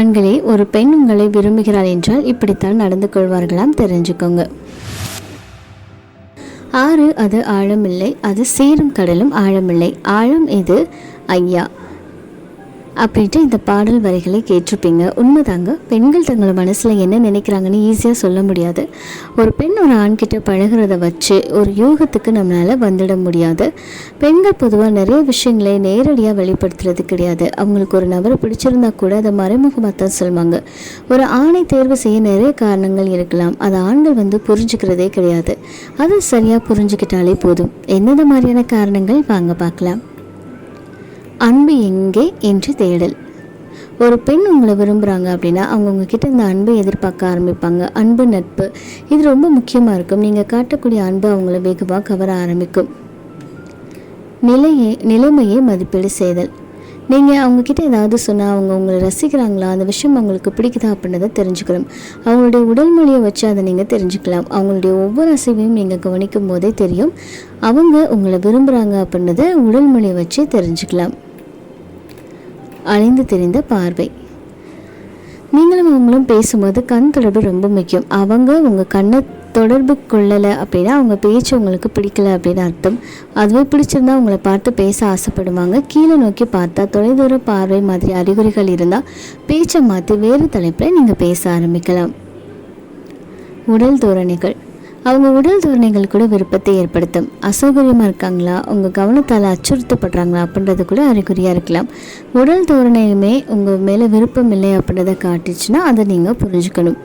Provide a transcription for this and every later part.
ஆண்களே ஒரு பெண் உங்களை விரும்புகிறாள் என்றால் இப்படித்தான் நடந்து கொள்வார்களாம் தெரிஞ்சுக்கோங்க. ஆறு அது ஆழமில்லை அது சேரும் கடலும் ஆழமில்லை. ஆழம் இது ஐயா அப்படின்ட்டு இந்த பாடல் வரிகளை கேட்டிருப்பீங்க. உண்மைதாங்க. பெண்கள் தங்கள் மனசில் என்ன நினைக்கிறாங்கன்னு ஈஸியாக சொல்ல முடியாது. ஒரு பெண் ஒரு ஆண்கிட்ட பழகுறத வச்சு ஒரு யூகத்துக்கு நம்மளால் வந்துட முடியாது. பெண்கள் பொதுவாக நிறைய விஷயங்களை நேரடியாக வெளிப்படுத்துறது கிடையாது. அவங்களுக்கு ஒரு நபரை பிடிச்சிருந்தா கூட அதை மறைமுகமாக தான் சொல்லுவாங்க. ஒரு ஆணை தேர்வு செய்ய நிறைய காரணங்கள் இருக்கலாம். அதை ஆண்கள் வந்து புரிஞ்சுக்கிறதே கிடையாது. அதை சரியாக புரிஞ்சுக்கிட்டாலே போதும். எந்தெந்த மாதிரியான காரணங்கள்? வாங்க பார்க்கலாம். அன்பு எங்கே என்று தேடல். ஒரு பெண் உங்களை விரும்புகிறாங்க அப்படின்னா அவங்க உங்ககிட்ட இந்த அன்பை எதிர்பார்க்க ஆரம்பிப்பாங்க. அன்பு நட்பு இது ரொம்ப முக்கியமாக இருக்கும். நீங்கள் காட்டக்கூடிய அன்பு அவங்கள வெகுவாக கவர ஆரம்பிக்கும். நிலையை நிலைமையை மதிப்பீடு செய்தல். நீங்கள் அவங்கக்கிட்ட ஏதாவது சொன்னால் அவங்க உங்களை ரசிக்கிறாங்களா? அந்த விஷயம் அவங்களுக்கு பிடிக்குதா அப்படின்றத தெரிஞ்சுக்கணும். அவங்களுடைய உடல் மொழியை வச்சு அதை நீங்கள் தெரிஞ்சுக்கலாம். அவங்களுடைய ஒவ்வொரு அசைவையும் நீங்கள் கவனிக்கும் போதே தெரியும். அவங்க உங்களை விரும்புகிறாங்க அப்படின்றத உடல் மொழியை வச்சு தெரிஞ்சுக்கலாம். அழிந்து தெரிந்த பார்வை. நீங்களும் அவங்களும் பேசும்போது கண் தொடர்பு ரொம்ப முக்கியம். அவங்க உங்கள் கண்ணை தொடர்பு கொள்ளலை அப்படின்னா அவங்க பேச்சு உங்களுக்கு பிடிக்கல அப்படின்னு அர்த்தம். அதுவே பிடிச்சிருந்தா உங்களை பார்த்து பேச ஆசைப்படுவாங்க. கீழே நோக்கி பார்த்தா தொலைதூர பார்வை மாதிரி அறிகுறிகள் இருந்தால் பேச்சை மாற்றி வேறு தலைப்பில் நீங்கள் பேச ஆரம்பிக்கலாம். உடல் தோரணைகள். அவங்க உடல் தோரணைகள் கூட விருப்பத்தை ஏற்படுத்தும். அசௌகரியமாக இருக்காங்களா? உங்கள் கவனத்தால் அச்சுறுத்தப்படுறாங்களா? அப்படின்றது கூட அறிகுறியாக இருக்கலாம். உடல் தோரணையுமே உங்கள் மேலே விருப்பம் இல்லை அப்படின்றத காட்டுச்சுன்னா அதை நீங்கள் புரிஞ்சுக்கணும்.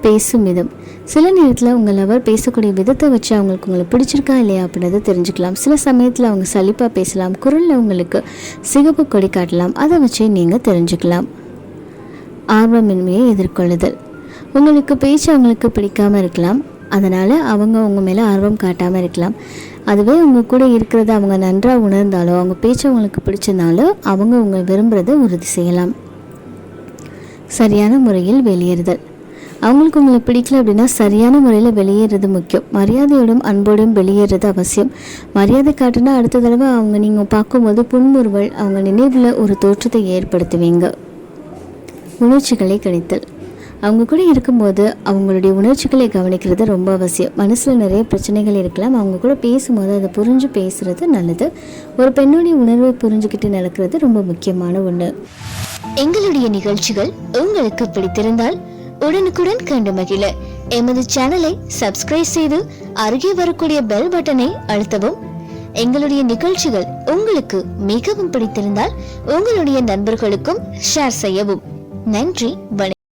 பேசும் விதம். சில நேரத்தில் உங்கள் லவர் பேசக்கூடிய விதத்தை வச்சு அவங்களுக்கு உங்களை பிடிச்சிருக்கா இல்லையா அப்படின்றத தெரிஞ்சுக்கலாம். சில சமயத்தில் அவங்க சலிப்பாக பேசலாம் குரலில் உங்களுக்கு சிகப்பு கொடி காட்டலாம் அதை வச்சே நீங்கள் தெரிஞ்சுக்கலாம். ஆர்வமின்மையை எதிர்கொள்ளுதல். உங்களுக்கு பேச்சு அவங்களுக்கு பிடிக்காமல் இருக்கலாம். அதனால் அவங்க உங்கள் மேலே ஆர்வம் காட்டாமல் இருக்கலாம். அதுவே உங்கள் கூட இருக்கிறத அவங்க நன்றாக உணர்ந்தாலோ அவங்க பேச்சு அவங்களுக்கு பிடிச்சனாலோ அவங்க உங்களை விரும்புகிறத உறுதி செய்யலாம். சரியான முறையில் வெளியேறுதல். அவங்களுக்கு உங்களை பிடிக்கல அப்படின்னா சரியான முறையில் வெளியேறது முக்கியம். மரியாதையோடும் அன்போடும் வெளியேறது அவசியம். மரியாதை காட்டுனா அடுத்த தடவை அவங்க நீங்கள் பார்க்கும்போது புன்முறுவல் அவங்க நினைவில் ஒரு தோற்றத்தை ஏற்படுத்துவீங்க. உணர்ச்சிகளை கணித்தல் அவங்க கூட இருக்கும்போது அவங்களுடைய உணர்ச்சிகளை கவனிக்கிறது ரொம்ப அவசியம். மனசில் நிறைய பிரச்சனைகள் இருக்கலாம். அவங்க கூட பேசும்போது அதை புரிஞ்சு பேசுகிறது நல்லது. ஒரு பெண்ணுடைய உணர்வை புரிஞ்சுக்கிட்டு நடக்கிறது ரொம்ப முக்கியமான ஒன்று எங்களுடைய நிகழ்ச்சிகள் உங்களுக்கு பிடித்திருந்தால் உடனுக்குடன் கண்டு மகிழ. எமது சேனலை சப்ஸ்கிரைப் செய்து அருகே வரக்கூடிய பெல் பட்டனை அழுத்தவும். எங்களுடைய நிகழ்ச்சிகள் உங்களுக்கு மிகவும் பிடித்திருந்தால் உங்களுடைய நண்பர்களுக்கும் ஷேர் செய்யவும். நன்றி வணக்கம்.